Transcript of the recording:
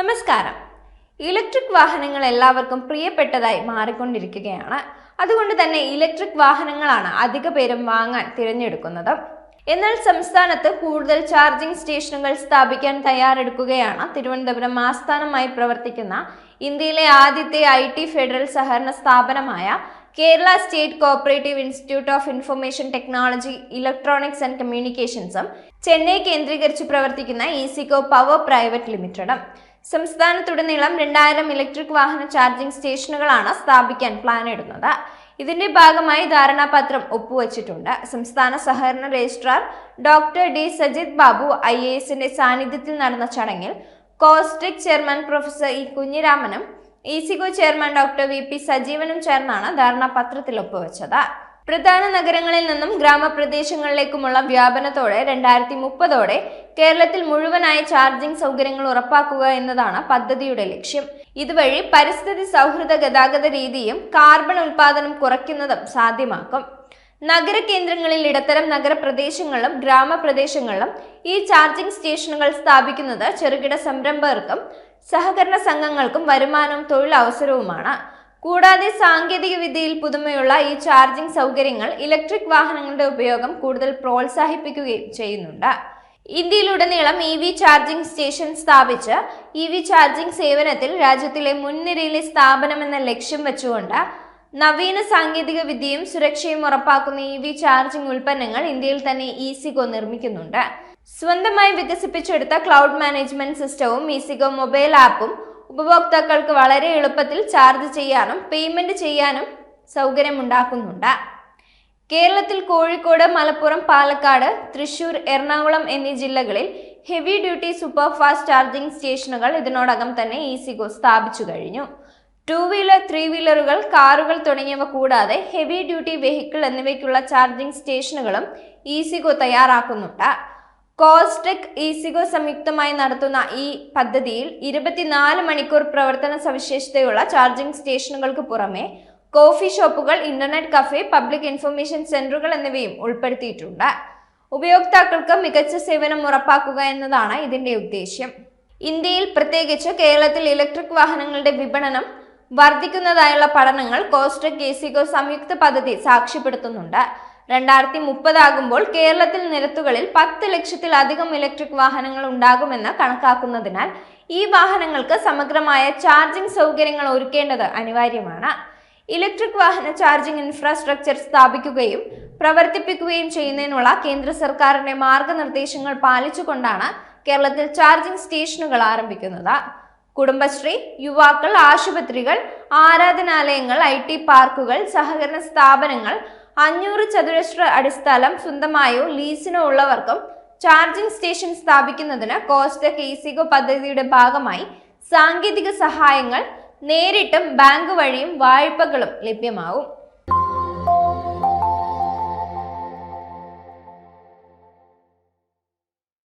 നമസ്കാരം. ഇലക്ട്രിക് വാഹനങ്ങൾ എല്ലാവർക്കും പ്രിയപ്പെട്ടതായി മാറിക്കൊണ്ടിരിക്കുകയാണ്. അതുകൊണ്ട് തന്നെ ഇലക്ട്രിക് വാഹനങ്ങളാണ് അധിക പേരും വാങ്ങാൻ തിരഞ്ഞെടുക്കുന്നത്. എന്നാൽ സംസ്ഥാനത്ത് കൂടുതൽ ചാർജിംഗ് സ്റ്റേഷനുകൾ സ്ഥാപിക്കാൻ തയ്യാറെടുക്കുകയാണ്. തിരുവനന്തപുരം ആസ്ഥാനമായി പ്രവർത്തിക്കുന്ന ഇന്ത്യയിലെ ആദ്യത്തെ ഐ ടി ഫെഡറൽ സഹകരണ സ്ഥാപനമായ Kerala state cooperative institute of information technology electronics and കമ്മ്യൂണിക്കേഷൻസും Chennai കേന്ദ്രീകരിച്ച് പ്രവർത്തിക്കുന്ന ഈസിക്കോ പവർ പ്രൈവറ്റ് ലിമിറ്റഡും. സംസ്ഥാനത്തുടനീളം രണ്ടായിരം ഇലക്ട്രിക് വാഹന ചാർജിംഗ് സ്റ്റേഷനുകളാണ് സ്ഥാപിക്കാൻ പ്ലാൻ ഇടുന്നത്. ഇതിന്റെ ഭാഗമായി ധാരണാപത്രം ഒപ്പുവച്ചിട്ടുണ്ട്. സംസ്ഥാന സഹകരണ registrar doctor D Sajith Babu I A എസിന്റെ സാന്നിധ്യത്തിൽ നടന്ന ചടങ്ങിൽ കോസ്റ്റിക് chairman professor E കുഞ്ഞിരാമനും E Easygo chairman doctor V P സജീവനും ചേർന്നാണ് ധാരണാപത്രത്തിൽ ഒപ്പുവെച്ചത്. പ്രധാന നഗരങ്ങളിൽ നിന്നും ഗ്രാമപ്രദേശങ്ങളിലേക്കുമുള്ള വ്യാപനത്തോടെ രണ്ടായിരത്തി മുപ്പതോടെ കേരളത്തിൽ മുഴുവനായി ചാർജിംഗ് സൗകര്യങ്ങൾ ഉറപ്പാക്കുക എന്നതാണ് പദ്ധതിയുടെ ലക്ഷ്യം. ഇതുവഴി പരിസ്ഥിതി സൗഹൃദ ഗതാഗത രീതിയും കാർബൺ ഉൽപാദനം കുറയ്ക്കുന്നതും സാധ്യമാക്കും. നഗര കേന്ദ്രങ്ങളിൽ ഇടത്തരം നഗരപ്രദേശങ്ങളിലും ഗ്രാമപ്രദേശങ്ങളിലും ഈ ചാർജിംഗ് സ്റ്റേഷനുകൾ സ്ഥാപിക്കുന്നത് ചെറുകിട സംരംഭകർക്കും സഹകരണ സംഘങ്ങൾക്കും വരുമാനവും തൊഴിലവസരവുമാണ്. കൂടാതെ സാങ്കേതിക വിദ്യയിൽ പുതുമയുള്ള ഈ ചാർജിംഗ് സൗകര്യങ്ങൾ ഇലക്ട്രിക് വാഹനങ്ങളുടെ ഉപയോഗം കൂടുതൽ പ്രോത്സാഹിപ്പിക്കുകയും ചെയ്യുന്നുണ്ട്. ഇന്ത്യയിലുടനീളം ഇ വി ചാർജിംഗ് സ്റ്റേഷൻ സ്ഥാപിച്ച് ഇ വി ചാർജിംഗ് സേവനത്തിൽ രാജ്യത്തിലെ മുൻനിരയിലെ സ്ഥാപനമെന്ന ലക്ഷ്യം വെച്ചുകൊണ്ട് നവീന സാങ്കേതിക വിദ്യയും സുരക്ഷയും ഉറപ്പാക്കുന്ന ഇ വി ചാർജിംഗ് ഉൽപ്പന്നങ്ങൾ ഇന്ത്യയിൽ തന്നെ ഈസിഗോ നിർമ്മിക്കുന്നുണ്ട്. സ്വന്തമായി വികസിപ്പിച്ചെടുത്ത ക്ലൗഡ് മാനേജ്മെന്റ് സിസ്റ്റവും ഈസിഗോ മൊബൈൽ ആപ്പും ഉപഭോക്താക്കൾക്ക് വളരെ എളുപ്പത്തിൽ ചാർജ് ചെയ്യാനും പേയ്മെന്റ് ചെയ്യാനും സൗകര്യമുണ്ടാക്കുന്നുണ്ട്. കേരളത്തിൽ കോഴിക്കോട് മലപ്പുറം പാലക്കാട് തൃശൂർ എറണാകുളം എന്നീ ജില്ലകളിൽ heavy duty super fast charging സ്റ്റേഷനുകൾ ഇതിനോടകം തന്നെ ഈസിഗോ സ്ഥാപിച്ചു കഴിഞ്ഞു. ടൂ വീലർ ത്രീ വീലറുകൾ കാറുകൾ തുടങ്ങിയവ കൂടാതെ ഹെവി ഡ്യൂട്ടി വെഹിക്കിൾ എന്നിവയ്ക്കുള്ള ചാർജിംഗ് സ്റ്റേഷനുകളും ഈസിഗോ തയ്യാറാക്കുന്നുണ്ട്. കോസ്ടെക് ഈസിഗോ സംയുക്തമായി നടത്തുന്ന ഈ പദ്ധതിയിൽ ഇരുപത്തിനാല് മണിക്കൂർ പ്രവർത്തന സവിശേഷതയുള്ള ചാർജിംഗ് സ്റ്റേഷനുകൾക്ക് പുറമെ കോഫി ഷോപ്പുകൾ ഇന്റർനെറ്റ് കഫേ പബ്ലിക് ഇൻഫർമേഷൻ സെന്ററുകൾ എന്നിവയും ഉൾപ്പെടുത്തിയിട്ടുണ്ട്. ഉപയോക്താക്കൾക്ക് മികച്ച സേവനം ഉറപ്പാക്കുക എന്നതാണ് ഇതിന്റെ ഉദ്ദേശ്യം. ഇന്ത്യയിൽ പ്രത്യേകിച്ച് കേരളത്തിൽ ഇലക്ട്രിക് വാഹനങ്ങളുടെ വിപണനം വർദ്ധിക്കുന്നതായുള്ള പഠനങ്ങൾ കോസ്റ്റക് കേസിഗോ സംയുക്ത പദ്ധതി സാക്ഷ്യപ്പെടുത്തുന്നുണ്ട്. രണ്ടായിരത്തി മുപ്പതാകുമ്പോൾ കേരളത്തിൽ നിരത്തുകളിൽ പത്ത് ലക്ഷത്തിലധികം ഇലക്ട്രിക് വാഹനങ്ങൾ ഉണ്ടാകുമെന്ന് കണക്കാക്കുന്നതിനാൽ ഈ വാഹനങ്ങൾക്ക് സമഗ്രമായ ചാർജിംഗ് സൗകര്യങ്ങൾ ഒരുക്കേണ്ടത് അനിവാര്യമാണ്. ഇലക്ട്രിക് വാഹന ചാർജിംഗ് ഇൻഫ്രാസ്ട്രക്ചർ സ്ഥാപിക്കുകയും പ്രവർത്തിപ്പിക്കുകയും ചെയ്യുന്നതിനുള്ള കേന്ദ്ര സർക്കാരിന്റെ മാർഗനിർദ്ദേശങ്ങൾ പാലിച്ചുകൊണ്ടാണ് കേരളത്തിൽ ചാർജിംഗ് സ്റ്റേഷനുകൾ ആരംഭിക്കുന്നത്. കുടുംബശ്രീ യുവാക്കൾ ആശുപത്രികൾ ആരാധനാലയങ്ങൾ ഐ ടി പാർക്കുകൾ സഹകരണ സ്ഥാപനങ്ങൾ അഞ്ഞൂറ് ചതുരശ്ര അടിസ്ഥാനം സ്വന്തമായോ ലീസിനോ ഉള്ളവർക്കും ചാർജിംഗ് സ്റ്റേഷൻ സ്ഥാപിക്കുന്നതിന് കോസ്റ്റ് കേസിഗോ പദ്ധതിയുടെ ഭാഗമായി സാങ്കേതിക സഹായങ്ങൾ നേരിട്ടും ബാങ്ക് വഴിയും വായ്പകളും ലഭ്യമാവും.